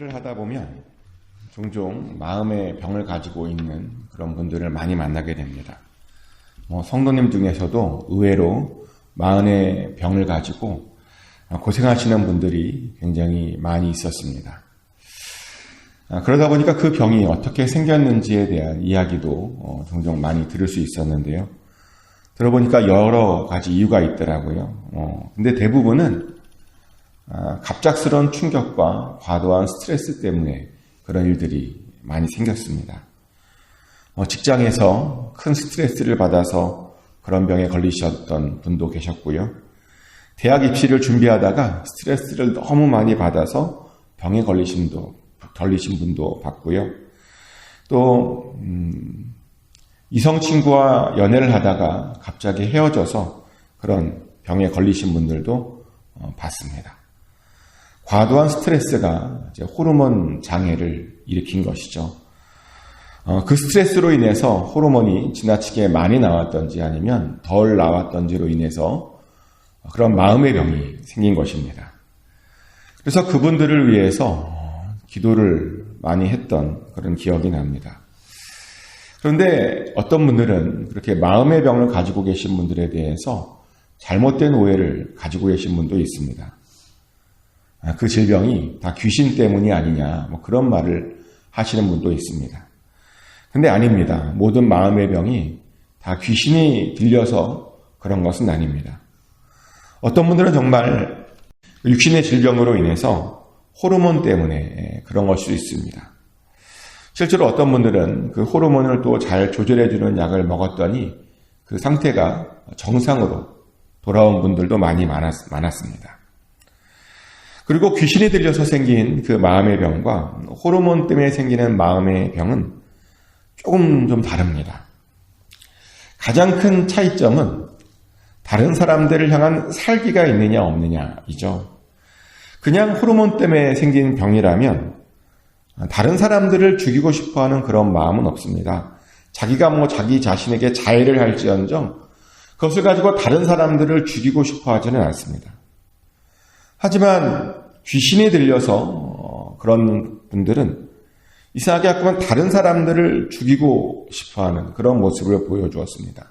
목회를 하다 보면 종종 마음의 병을 가지고 있는 그런 분들을 많이 만나게 됩니다. 뭐 성도님 중에서도 의외로 마음의 병을 가지고 고생하시는 분들이 굉장히 많이 있었습니다. 아, 그러다 보니까 그 병이 어떻게 생겼는지에 대한 이야기도 어, 종종 많이 들을 수 있었는데요. 들어보니까 여러 가지 이유가 있더라고요. 어, 근데 대부분은 아, 갑작스러운 충격과 과도한 스트레스 때문에 그런 일들이 많이 생겼습니다. 어, 직장에서 큰 스트레스를 받아서 그런 병에 걸리셨던 분도 계셨고요. 대학 입시를 준비하다가 스트레스를 너무 많이 받아서 병에 걸리신 분도, 걸리신 분도 봤고요. 또, 음, 이성 친구와 연애를 하다가 갑자기 헤어져서 그런 병에 걸리신 분들도 어, 봤습니다. 과도한 스트레스가 호르몬 장애를 일으킨 것이죠. 어, 그 스트레스로 인해서 호르몬이 지나치게 많이 나왔던지 아니면 덜 나왔던지로 인해서 그런 마음의 병이 생긴 것입니다. 그래서 그분들을 위해서 기도를 많이 했던 그런 기억이 납니다. 그런데 어떤 분들은 그렇게 마음의 병을 가지고 계신 분들에 대해서 잘못된 오해를 가지고 계신 분도 있습니다. 아, 그 질병이 다 귀신 때문이 아니냐, 뭐 그런 말을 하시는 분도 있습니다. 근데 아닙니다. 모든 마음의 병이 다 귀신이 들려서 그런 것은 아닙니다. 어떤 분들은 정말 육신의 질병으로 인해서 호르몬 때문에 그런 걸수 있습니다. 실제로 어떤 분들은 그 호르몬을 또 잘 조절해주는 약을 먹었더니 그 상태가 정상으로 돌아온 분들도 많이 많았, 습니다 그리고 귀신이 들려서 생긴 그 마음의 병과 호르몬 때문에 생기는 마음의 병은 조금 좀 다릅니다. 가장 큰 차이점은 다른 사람들을 향한 살기가 있느냐 없느냐이죠. 그냥 호르몬 때문에 생긴 병이라면 다른 사람들을 죽이고 싶어 하는 그런 마음은 없습니다. 자기가 뭐 자기 자신에게 자해를 할지언정 그것을 가지고 다른 사람들을 죽이고 싶어 하지는 않습니다. 하지만 귀신이 들려서 어, 그런 분들은 이상하게 하면 다른 사람들을 죽이고 싶어 하는 그런 모습을 보여주었습니다.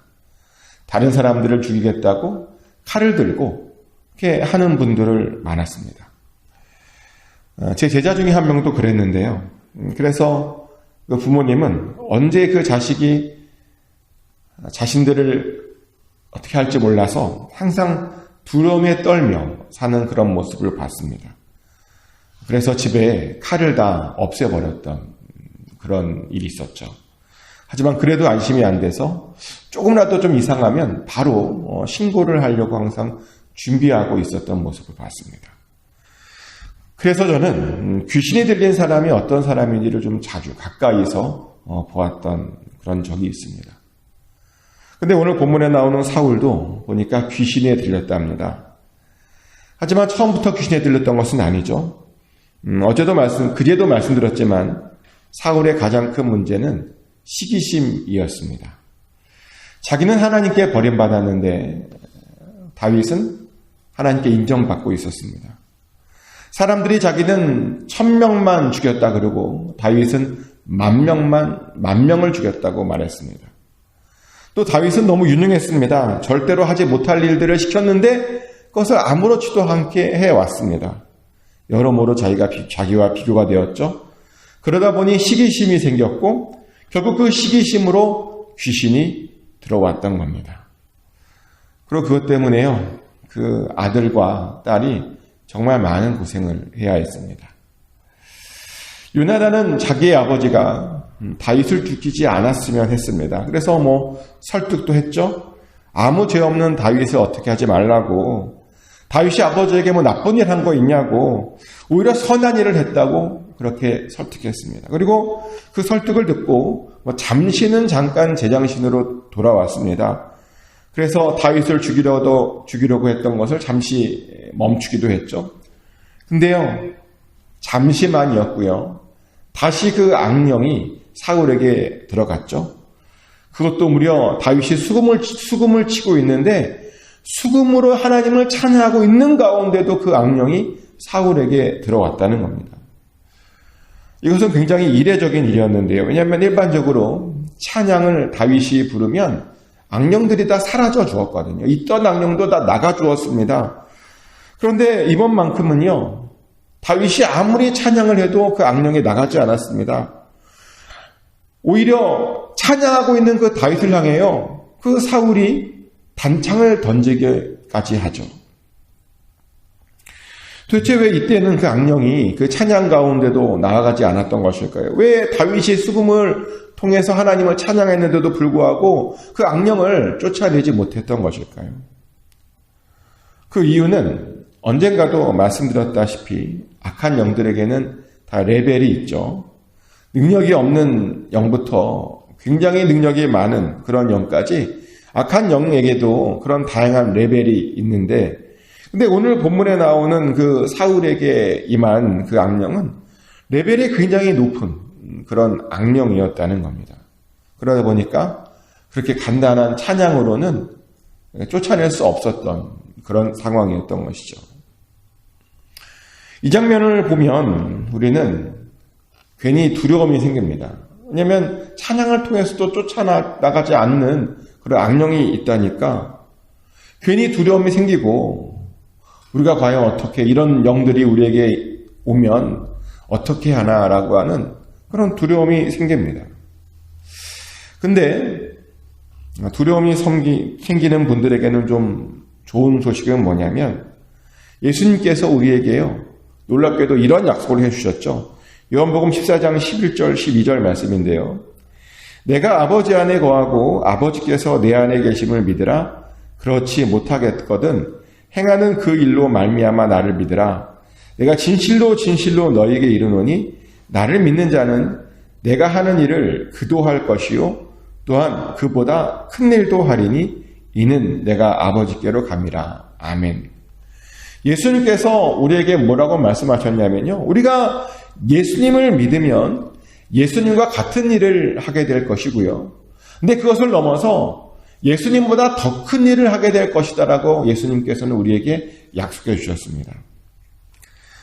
다른 사람들을 죽이겠다고 칼을 들고 이렇게 하는 분들을 많았습니다. 어, 제 제자 중에 한 명도 그랬는데요. 음, 그래서 그 부모님은 언제 그 자식이 자신들을 어떻게 할지 몰라서 항상 두려움에 떨며 사는 그런 모습을 봤습니다. 그래서 집에 칼을 다 없애버렸던 그런 일이 있었죠. 하지만 그래도 안심이 안 돼서 조금이라도 좀 이상하면 바로 어, 신고를 하려고 항상 준비하고 있었던 모습을 봤습니다. 그래서 저는 음, 귀신이 들린 사람이 어떤 사람인지를 좀 자주 가까이서 어, 보았던 그런 적이 있습니다. 근데 오늘 본문에 나오는 사울도 보니까 귀신에 들렸답니다. 하지만 처음부터 귀신에 들렸던 것은 아니죠. 음, 어제도 말씀, 그제도 말씀드렸지만 사울의 가장 큰 문제는 시기심이었습니다. 자기는 하나님께 버림받았는데 다윗은 하나님께 인정받고 있었습니다. 사람들이 자기는 천 명만 죽였다 그러고 다윗은 만 명만 만 명을 죽였다고 말했습니다. 또 다윗은 너무 유능했습니다. 절대로 하지 못할 일들을 시켰는데 그것을 아무렇지도 않게 해왔습니다. 여러모로 자기가 자기와 비교가 되었죠. 그러다 보니 시기심이 생겼고 결국 그 시기심으로 귀신이 들어왔던 겁니다. 그리고 그것 때문에요. 그 아들과 딸이 정말 많은 고생을 해야 했습니다. 유나단은 자기의 아버지가 다윗을 죽이지 않았으면 했습니다. 그래서 뭐 설득도 했죠. 아무 죄 없는 다윗을 어떻게 하지 말라고 다윗이 아버지에게 뭐 나쁜 일 한 거 있냐고 오히려 선한 일을 했다고 그렇게 설득했습니다. 그리고 그 설득을 듣고 뭐 잠시는 잠깐 제장신으로 돌아왔습니다. 그래서 다윗을 죽이려도 죽이려고 했던 것을 잠시 멈추기도 했죠. 근데요 잠시만이었고요. 다시 그 악령이 사울에게 들어갔죠. 그것도 무려 다윗이 수금을 수금을 치고 있는데 수금으로 하나님을 찬양하고 있는 가운데도 그 악령이 사울에게 들어왔다는 겁니다. 이것은 굉장히 이례적인 일이었는데요. 왜냐하면 일반적으로 찬양을 다윗이 부르면 악령들이 다 사라져 주었거든요. 있던 악령도 다 나가 주었습니다. 그런데 이번만큼은요, 다윗이 아무리 찬양을 해도 그 악령이 나가지 않았습니다. 오히려 찬양하고 있는 그 다윗을 향해요, 그 사울이 단창을 던지기까지 하죠. 도대체 왜 이때는 그 악령이 그 찬양 가운데도 나아가지 않았던 것일까요? 왜 다윗이 수금을 통해서 하나님을 찬양했는데도 불구하고 그 악령을 쫓아내지 못했던 것일까요? 그 이유는 언젠가도 말씀드렸다시피 악한 영들에게는 다 레벨이 있죠. 능력이 없는 영부터 굉장히 능력이 많은 그런 영까지 악한 영에게도 그런 다양한 레벨이 있는데 근데 오늘 본문에 나오는 그 사울에게 임한 그 악령은 레벨이 굉장히 높은 그런 악령이었다는 겁니다. 그러다 보니까 그렇게 간단한 찬양으로는 쫓아낼 수 없었던 그런 상황이었던 것이죠. 이 장면을 보면 우리는 괜히 두려움이 생깁니다. 왜냐하면 찬양을 통해서도 쫓아나가지 않는 그런 악령이 있다니까 괜히 두려움이 생기고 우리가 과연 어떻게 이런 영들이 우리에게 오면 어떻게 하나라고 하는 그런 두려움이 생깁니다. 근데 두려움이 생기는 분들에게는 좀 좋은 소식은 뭐냐면 예수님께서 우리에게요 놀랍게도 이런 약속을 해주셨죠. 요한복음 14장 11절 12절 말씀인데요. 내가 아버지 안에 거하고 아버지께서 내 안에 계심을 믿으라 그렇지 못하겠거든 행하는 그 일로 말미암아 나를 믿으라. 내가 진실로 진실로 너에게 이르노니 나를 믿는 자는 내가 하는 일을 그도 할 것이요 또한 그보다 큰 일도 하리니 이는 내가 아버지께로 감이라. 아멘. 예수님께서 우리에게 뭐라고 말씀하셨냐면요. 우리가 예수님을 믿으면 예수님과 같은 일을 하게 될 것이고요. 근데 그것을 넘어서 예수님보다 더 큰 일을 하게 될 것이다라고 예수님께서는 우리에게 약속해 주셨습니다.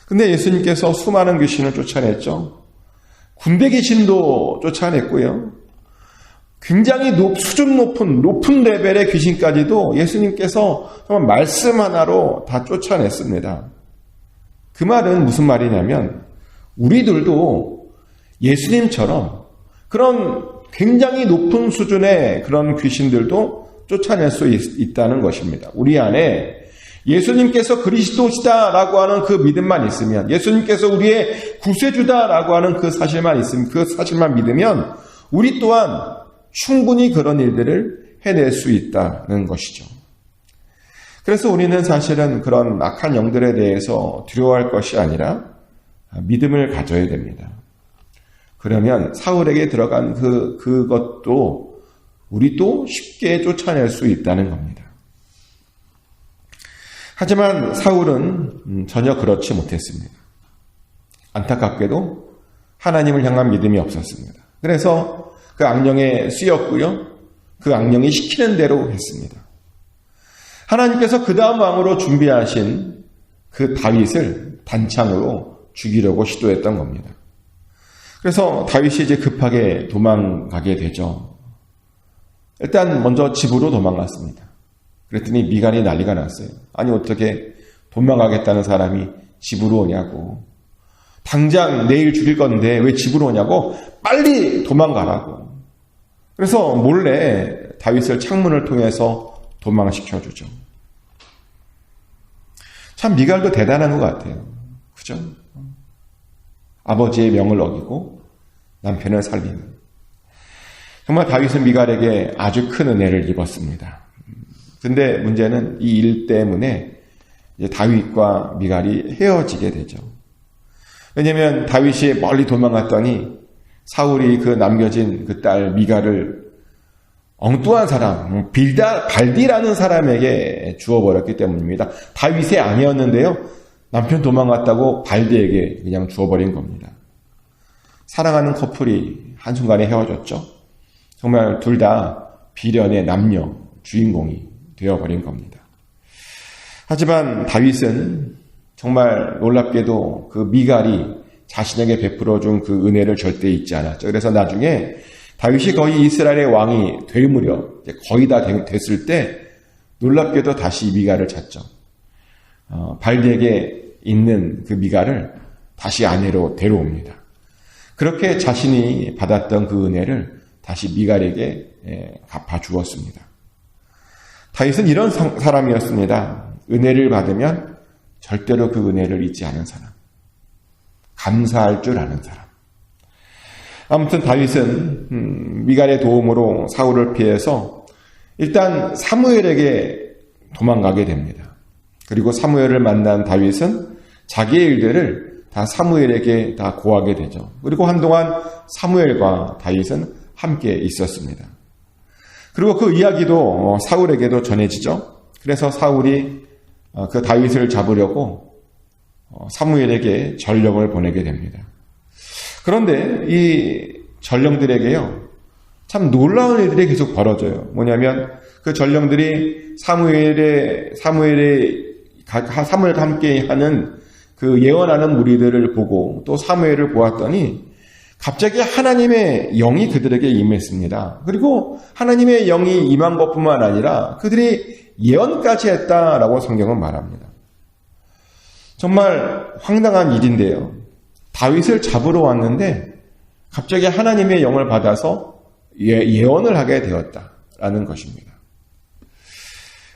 근데 예수님께서 수많은 귀신을 쫓아냈죠. 군대 귀신도 쫓아냈고요. 굉장히 높, 수준 높은, 높은 레벨의 귀신까지도 예수님께서 정말 말씀 하나로 다 쫓아냈습니다. 그 말은 무슨 말이냐면, 우리들도 예수님처럼 그런 굉장히 높은 수준의 그런 귀신들도 쫓아낼 수 있, 다는 것입니다. 우리 안에 예수님께서 그리스도시다라고 하는 그 믿음만 있으면, 예수님께서 우리의 구세주다라고 하는 그 사실만 있으면, 그 사실만 믿으면, 우리 또한 충분히 그런 일들을 해낼 수 있다는 것이죠. 그래서 우리는 사실은 그런 악한 영들에 대해서 두려워할 것이 아니라 믿음을 가져야 됩니다. 그러면 사울에게 들어간 그, 그것도 우리도 쉽게 쫓아낼 수 있다는 겁니다. 하지만 사울은 음, 전혀 그렇지 못했습니다. 안타깝게도 하나님을 향한 믿음이 없었습니다. 그래서 그 악령에 쓰였고요. 그 악령이 시키는 대로 했습니다. 하나님께서 그 다음 왕으로 준비하신 그 다윗을 단창으로 죽이려고 시도했던 겁니다. 그래서 다윗이 이제 급하게 도망가게 되죠. 일단 먼저 집으로 도망갔습니다. 그랬더니 미간이 난리가 났어요. 아니 어떻게 도망가겠다는 사람이 집으로 오냐고. 당장 내일 죽일 건데 왜 집으로 오냐고 빨리 도망가라고. 그래서 몰래 다윗을 창문을 통해서 도망시켜 주죠. 참 미갈도 대단한 것 같아요. 그죠? 아버지의 명을 어기고 남편을 살리는. 정말 다윗은 미갈에게 아주 큰 은혜를 입었습니다. 근데 문제는 이 일 때문에 다윗과 미갈이 헤어지게 되죠. 왜냐하면 다윗이 멀리 도망갔더니 사울이 그 남겨진 그 딸 미갈을 엉뚱한 사람, 빌다, 발디라는 사람에게 주어버렸기 때문입니다. 다윗의 아니었는데요. 남편 도망갔다고 발디에게 그냥 주어버린 겁니다. 사랑하는 커플이 한순간에 헤어졌죠. 정말 둘 다 비련의 남녀 주인공이 되어버린 겁니다. 하지만 다윗은 정말 놀랍게도 그 미갈이 자신에게 베풀어 준 그 은혜를 절대 잊지 않았죠. 그래서 나중에 다윗이 거의 이스라엘의 왕이 될 무렵, 거의 다 됐을 때 놀랍게도 다시 미가를 찾죠. 어, 발디에게 있는 그 미가를 다시 아내로 데려옵니다. 그렇게 자신이 받았던 그 은혜를 다시 미갈에게 예, 갚아 주었습니다. 다윗은 이런 사람이었습니다. 은혜를 받으면 절대로 그 은혜를 잊지 않은 사람. 감사할 줄 아는 사람. 아무튼 다윗은 음, 미갈의 도움으로 사울을 피해서 일단 사무엘에게 도망가게 됩니다. 그리고 사무엘을 만난 다윗은 자기의 일들을 다 사무엘에게 다 고하게 되죠. 그리고 한동안 사무엘과 다윗은 함께 있었습니다. 그리고 그 이야기도 어, 사울에게도 전해지죠. 그래서 사울이 어, 그 다윗을 잡으려고 어, 사무엘에게 전령을 보내게 됩니다. 그런데 이 전령들에게요, 참 놀라운 일들이 계속 벌어져요. 뭐냐면 그 전령들이 사무엘의 사무엘의 사무엘과 함께 하는 그 예언하는 무리들을 보고 또 사무엘을 보았더니 갑자기 하나님의 영이 그들에게 임했습니다. 그리고 하나님의 영이 임한 것뿐만 아니라 그들이 예언까지 했다라고 성경은 말합니다. 정말 황당한 일인데요. 다윗을 잡으러 왔는데 갑자기 하나님의 영을 받아서 예, 예언을 하게 되었다라는 것입니다.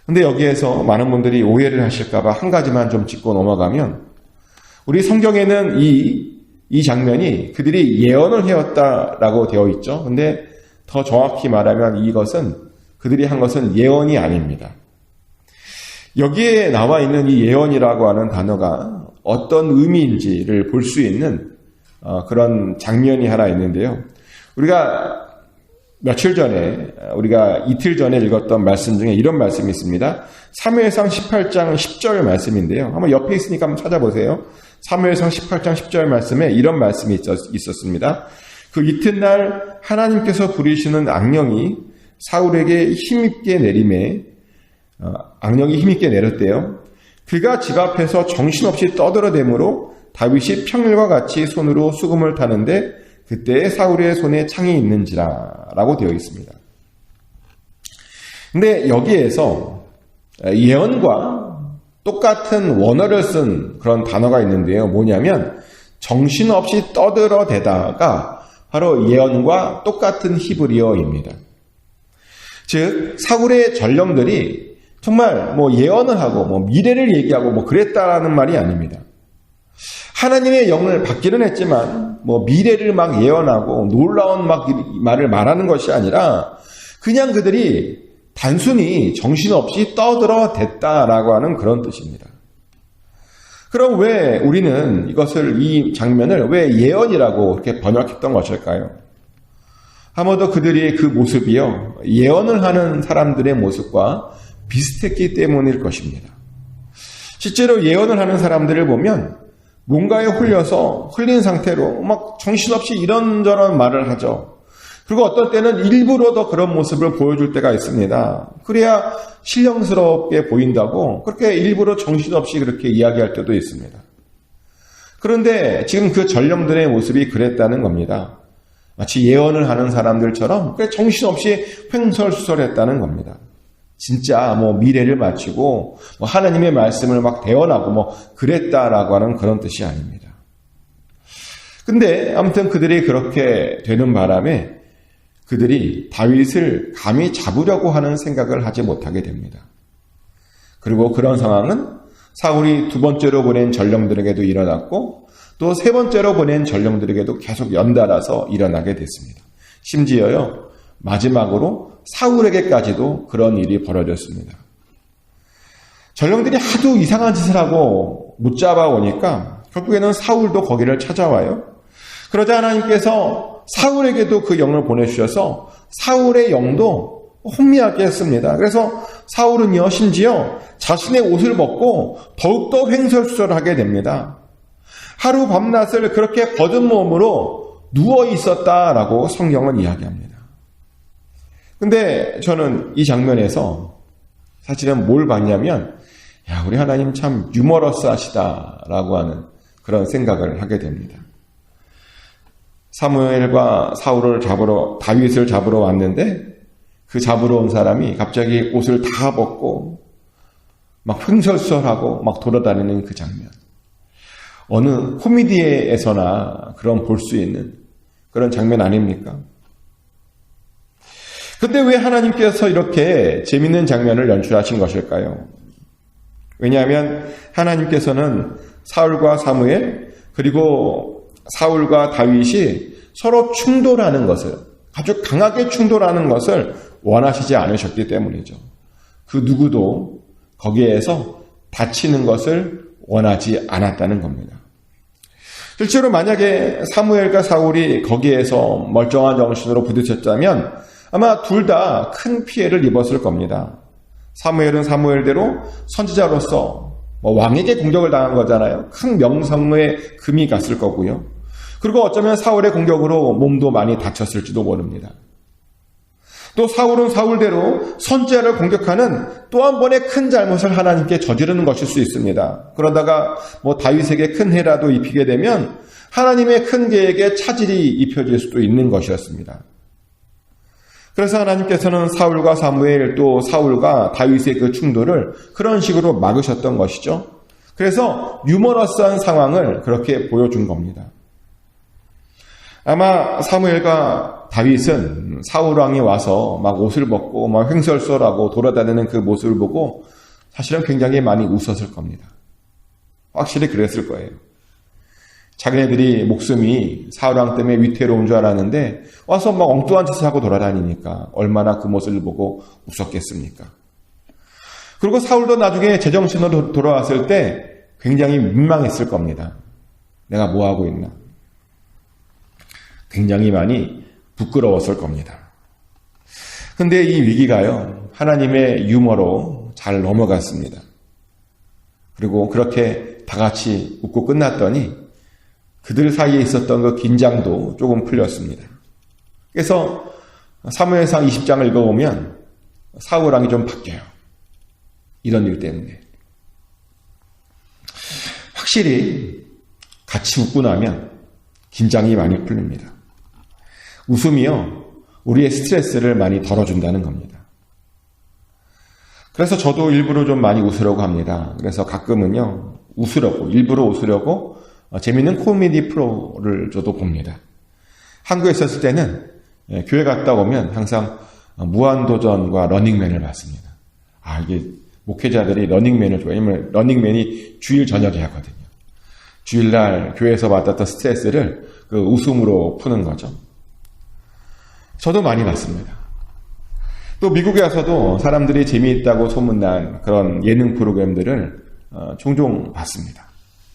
근데 여기에서 많은 분들이 오해를 하실까봐 한 가지만 좀 짚고 넘어가면 우리 성경에는 이, 이 장면이 그들이 예언을 해왔다라고 되어 있죠. 근데 더 정확히 말하면 이것은 그들이 한 것은 예언이 아닙니다. 여기에 나와 있는 이 예언이라고 하는 단어가 어떤 의미인지를 볼 수 있는 어, 그런 장면이 하나 있는데요. 우리가 며칠 전에 우리가 이틀 전에 읽었던 말씀 중에 이런 말씀이 있습니다. 3회상 18장 10절 말씀인데요. 한번 옆에 있으니까 한번 찾아보세요. 3회상 18장 10절 말씀에 이런 말씀이 있었, 습니다 그 이튿날 하나님께서 부리시는 악령이 사울에게 힘있게 내림에 어, 악령이 힘있게 내렸대요. 그가 집 앞에서 정신없이 떠들어대므로 다윗이 평일과 같이 손으로 수금을 타는데 그때 사울의 손에 창이 있는지라라고 되어 있습니다. 근데 여기에서 예언과 똑같은 원어를 쓴 그런 단어가 있는데요. 뭐냐면 정신없이 떠들어대다가 바로 예언과 똑같은 히브리어입니다. 즉 사울의 전령들이 정말 뭐 예언을 하고 뭐 미래를 얘기하고 뭐 그랬다라는 말이 아닙니다. 하나님의 영을 받기는 했지만 뭐 미래를 막 예언하고 놀라운 막 말을 말하는 것이 아니라 그냥 그들이 단순히 정신없이 떠들어 댔다라고 하는 그런 뜻입니다. 그럼 왜 우리는 이것을 이 장면을 왜 예언이라고 이렇게 번역했던 것일까요? 아마도 그들이 그 모습이요 예언을 하는 사람들의 모습과 비슷했기 때문일 것입니다. 실제로 예언을 하는 사람들을 보면 뭔가에 홀려서 흘린 상태로 막 정신없이 이런저런 말을 하죠. 그리고 어떤 때는 일부러 더 그런 모습을 보여줄 때가 있습니다. 그래야 신령스럽게 보인다고 그렇게 일부러 정신없이 그렇게 이야기할 때도 있습니다. 그런데 지금 그 전령들의 모습이 그랬다는 겁니다. 마치 예언을 하는 사람들처럼 정신없이 횡설수설했다는 겁니다. 진짜 뭐 미래를 마치고 뭐 하나님의 말씀을 막 대언하고 뭐 그랬다라고 하는 그런 뜻이 아닙니다. 근데 아무튼 그들이 그렇게 되는 바람에 그들이 다윗을 감히 잡으려고 하는 생각을 하지 못하게 됩니다. 그리고 그런 상황은 사울이 두 번째로 보낸 전령들에게도 일어났고 또 세 번째로 보낸 전령들에게도 계속 연달아서 일어나게 됐습니다. 심지어요 마지막으로 사울에게까지도 그런 일이 벌어졌습니다. 전령들이 하도 이상한 짓을 하고 못 잡아오니까 결국에는 사울도 거기를 찾아와요. 그러자 하나님께서 사울에게도 그 영을 보내주셔서 사울의 영도 혼미하게 했습니다. 그래서 사울은요, 심지어 자신의 옷을 벗고 더욱더 횡설수설하게 됩니다. 하루 밤낮을 그렇게 거듭 몸으로 누워 있었다라고 성경은 이야기합니다. 근데 저는 이 장면에서 사실은 뭘 봤냐면, 야, 우리 하나님 참 유머러스 하시다라고 하는 그런 생각을 하게 됩니다. 사무엘과 사울을 잡으러 다윗을 잡으러 왔는데 그 잡으러 온 사람이 갑자기 옷을 다 벗고 막 횡설설하고 막 돌아다니는 그 장면. 어느 코미디에서나 그런 볼 수 있는 그런 장면 아닙니까? 근데 왜 하나님께서 이렇게 재밌는 장면을 연출하신 것일까요? 왜냐하면 하나님께서는 사울과 사무엘 그리고 사울과 다윗이 서로 충돌하는 것을 아주 강하게 충돌하는 것을 원하시지 않으셨기 때문이죠. 그 누구도 거기에서 다치는 것을 원하지 않았다는 겁니다. 실제로 만약에 사무엘과 사울이 거기에서 멀쩡한 정신으로 부딪혔다면 아마 둘 다 큰 피해를 입었을 겁니다. 사무엘은 사무엘대로 선지자로서 뭐 왕에게 공격을 당한 거잖아요. 큰 명성의 금이 갔을 거고요. 그리고 어쩌면 사울의 공격으로 몸도 많이 다쳤을지도 모릅니다. 또 사울은 사울대로 선지자를 공격하는 또 한 번의 큰 잘못을 하나님께 저지르는 것일 수 있습니다. 그러다가 뭐 다윗에게 큰 해라도 입히게 되면 하나님의 큰 계획에 차질이 입혀질 수도 있는 것이었습니다. 그래서 하나님께서는 사울과 사무엘 또 사울과 다윗의 그 충돌을 그런 식으로 막으셨던 것이죠. 그래서 유머러스한 상황을 그렇게 보여준 겁니다. 아마 사무엘과 다윗은 사울 왕이 와서 막 옷을 벗고 막 횡설설하고 돌아다니는 그 모습을 보고 사실은 굉장히 많이 웃었을 겁니다. 확실히 그랬을 거예요. 자기네들이 목숨이 사울 왕 때문에 위태로운 줄 알았는데 와서 막 엉뚱한 짓을 하고 돌아다니니까 얼마나 그 모습을 보고 웃었겠습니까? 그리고 사울도 나중에 제정신으로 돌아왔을 때 굉장히 민망했을 겁니다. 내가 뭐 하고 있나? 굉장히 많이 부끄러웠을 겁니다. 근데 이 위기가요, 하나님의 유머로 잘 넘어갔습니다. 그리고 그렇게 다 같이 웃고 끝났더니 그들 사이에 있었던 그 긴장도 조금 풀렸습니다. 그래서 사무엘상 20장을 읽어보면 사울왕이 좀 바뀌어요. 이런 일 때문에. 확실히 같이 웃고 나면 긴장이 많이 풀립니다. 웃음이요, 우리의 스트레스를 많이 덜어준다는 겁니다. 그래서 저도 일부러 좀 많이 웃으려고 합니다. 그래서 가끔은요, 웃으려고, 일부러 웃으려고 재밌는 코미디 프로를 저도 봅니다. 한국에 있었을 때는 예, 교회 갔다 오면 항상 무한도전과 러닝맨을 봤습니다. 아, 이게 목회자들이 러닝맨을 좋아해요. 왜냐면 러닝맨이 주일 저녁에 하거든요. 주일날 교회에서 받았던 스트레스를 그 웃음으로 푸는 거죠. 저도 많이 봤습니다. 또 미국에 와서도 사람들이 재미있다고 소문난 그런 예능 프로그램들을 어, 종종 봤습니다.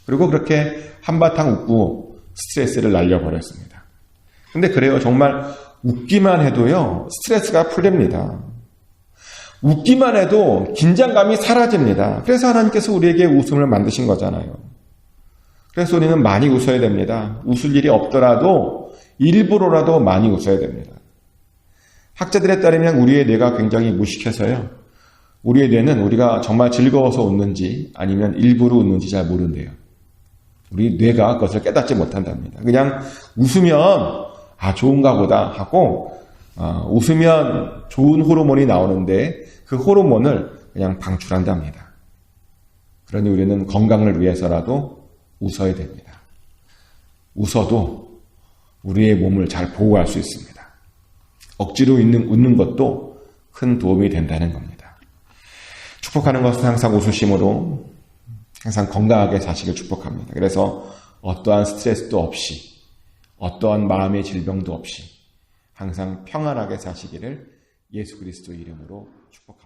그리고 그렇게 한바탕 웃고 스트레스를 날려버렸습니다. 근데 그래요. 정말 웃기만 해도요, 스트레스가 풀립니다. 웃기만 해도 긴장감이 사라집니다. 그래서 하나님께서 우리에게 웃음을 만드신 거잖아요. 그래서 우리는 많이 웃어야 됩니다. 웃을 일이 없더라도 일부러라도 많이 웃어야 됩니다. 학자들에 따르면 우리의 뇌가 굉장히 무식해서요. 우리의 뇌는 우리가 정말 즐거워서 웃는지 아니면 일부러 웃는지 잘 모른대요. 우리 뇌가 그것을 깨닫지 못한답니다. 그냥 웃으면 아 좋은가 보다 하고 어, 웃으면 좋은 호르몬이 나오는데 그 호르몬을 그냥 방출한답니다. 그러니 우리는 건강을 위해서라도 웃어야 됩니다. 웃어도 우리의 몸을 잘 보호할 수 있습니다. 억지로 있는, 웃는 것도 큰 도움이 된다는 겁니다. 축복하는 것은 항상 웃으심으로 항상 건강하게 자식을 축복합니다. 그래서 어떠한 스트레스도 없이 어떠한 마음의 질병도 없이 항상 평안하게 사시기를 예수 그리스도 이름으로 축복합니다.